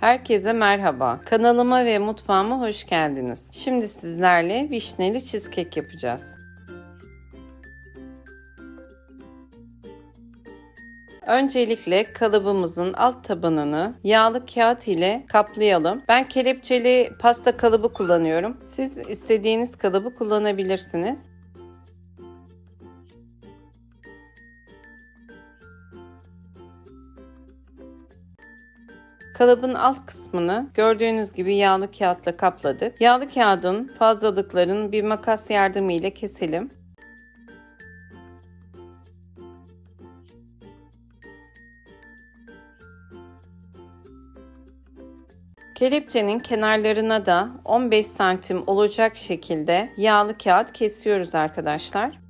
Herkese merhaba. Kanalıma ve mutfağıma hoş geldiniz. Şimdi sizlerle vişneli cheesecake yapacağız. Öncelikle kalıbımızın alt tabanını yağlı kağıt ile kaplayalım. Ben kelepçeli pasta kalıbı kullanıyorum. Siz istediğiniz kalıbı kullanabilirsiniz. Kalıbın alt kısmını gördüğünüz gibi yağlı kağıtla kapladık. Yağlı kağıdın fazlalıklarını bir makas yardımıyla keselim. Kelepçenin kenarlarına da 15 santim olacak şekilde yağlı kağıt kesiyoruz arkadaşlar.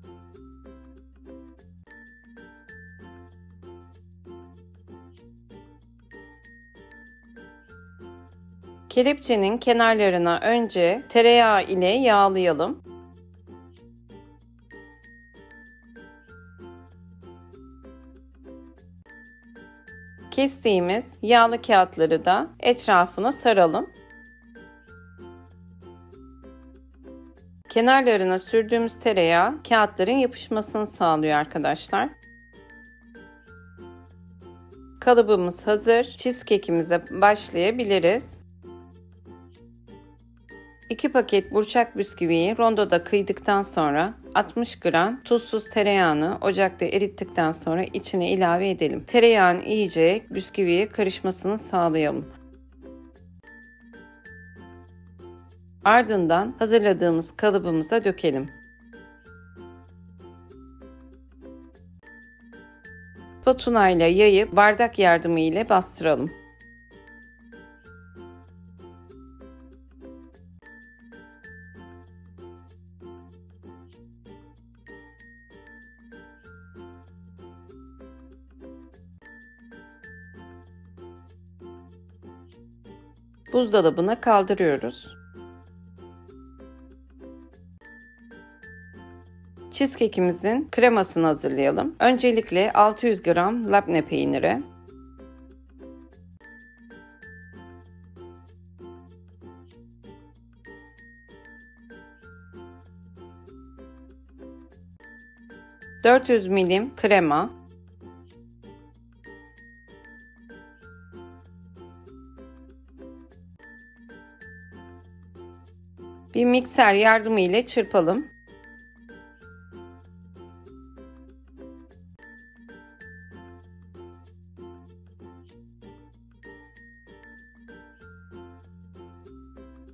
Kelepçenin kenarlarına önce tereyağı ile yağlayalım. Kestiğimiz yağlı kağıtları da etrafına saralım. Kenarlarına sürdüğümüz tereyağı kağıtların yapışmasını sağlıyor arkadaşlar. Kalıbımız hazır. Cheesecake'imize başlayabiliriz. 2 paket burçak bisküviyi rondoda kıydıktan sonra 60 gram tuzsuz tereyağını ocakta erittikten sonra içine ilave edelim. Tereyağın iyice bisküviye karışmasını sağlayalım. Ardından hazırladığımız kalıbımıza dökelim. Spatula ile yayıp bardak yardımı ile bastıralım. Buzdolabına kaldırıyoruz. Cheesecake'imizin kremasını hazırlayalım. Öncelikle 600 gram labne peyniri, ...400 milim krema... Bir mikser yardımı ile çırpalım.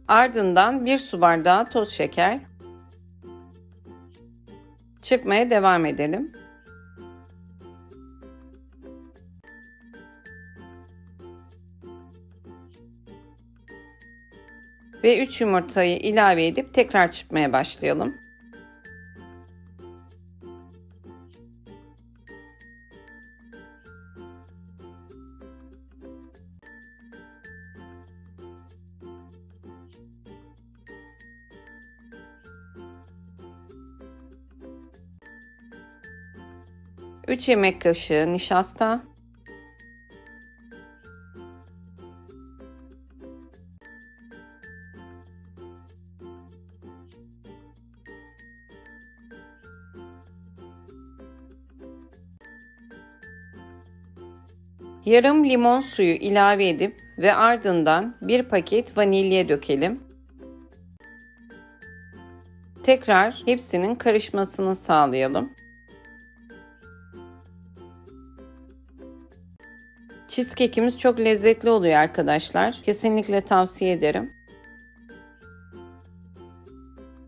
Ardından bir su bardağı toz şeker. Çırpmaya devam edelim. Ve 3 yumurtayı ilave edip tekrar çırpmaya başlayalım. Üç yemek kaşığı nişasta, Yarım limon suyu ilave edip ve ardından bir paket vanilya dökelim. Tekrar hepsinin karışmasını sağlayalım. Cheesecake'imiz çok lezzetli oluyor arkadaşlar. Kesinlikle tavsiye ederim.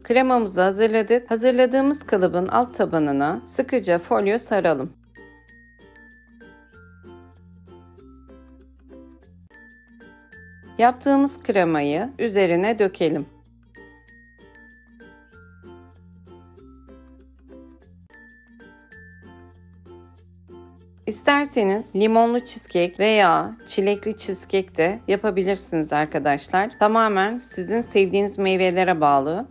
Kremamızı hazırladık. Hazırladığımız kalıbın alt tabanına sıkıca folyo saralım. Yaptığımız kremayı üzerine dökelim. İsterseniz limonlu cheesecake veya çilekli cheesecake de yapabilirsiniz arkadaşlar. Tamamen sizin sevdiğiniz meyvelere bağlı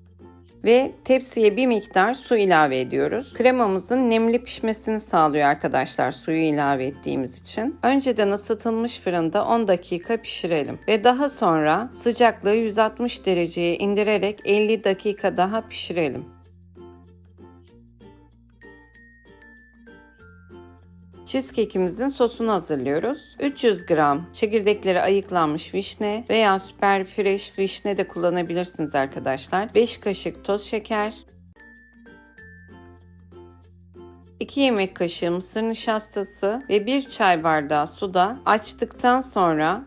ve tepsiye bir miktar su ilave ediyoruz. Kremamızın nemli pişmesini sağlıyor arkadaşlar suyu ilave ettiğimiz için. Önceden ısıtılmış fırında 10 dakika pişirelim ve daha sonra sıcaklığı 160 dereceye indirerek 50 dakika daha pişirelim. Cheesecake'imizin sosunu hazırlıyoruz. 300 gram çekirdekleri ayıklanmış vişne veya süper fresh vişne de kullanabilirsiniz arkadaşlar. 5 kaşık toz şeker, 2 yemek kaşığı mısır nişastası ve 1 çay bardağı suda açtıktan sonra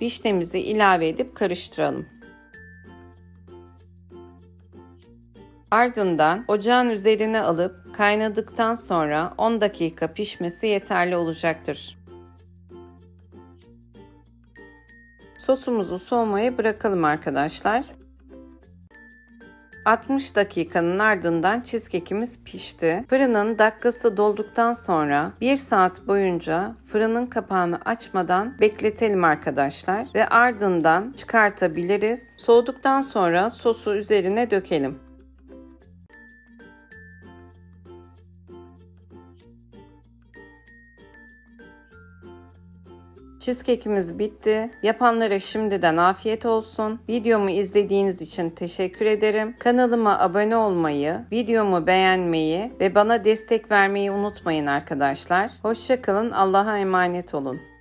vişnemizi ilave edip karıştıralım. Ardından ocağın üzerine alıp kaynadıktan sonra 10 dakika pişmesi yeterli olacaktır. Sosumuzu soğumaya bırakalım arkadaşlar. 60 dakikanın ardından cheesecake'imiz pişti. Fırının dakikası dolduktan sonra 1 saat boyunca fırının kapağını açmadan bekletelim arkadaşlar ve ardından çıkartabiliriz. Soğuduktan sonra sosu üzerine dökelim. Cheesecake'imiz bitti. Yapanlara şimdiden afiyet olsun. Videomu izlediğiniz için teşekkür ederim. Kanalıma abone olmayı, videomu beğenmeyi ve bana destek vermeyi unutmayın arkadaşlar. Hoşçakalın. Allah'a emanet olun.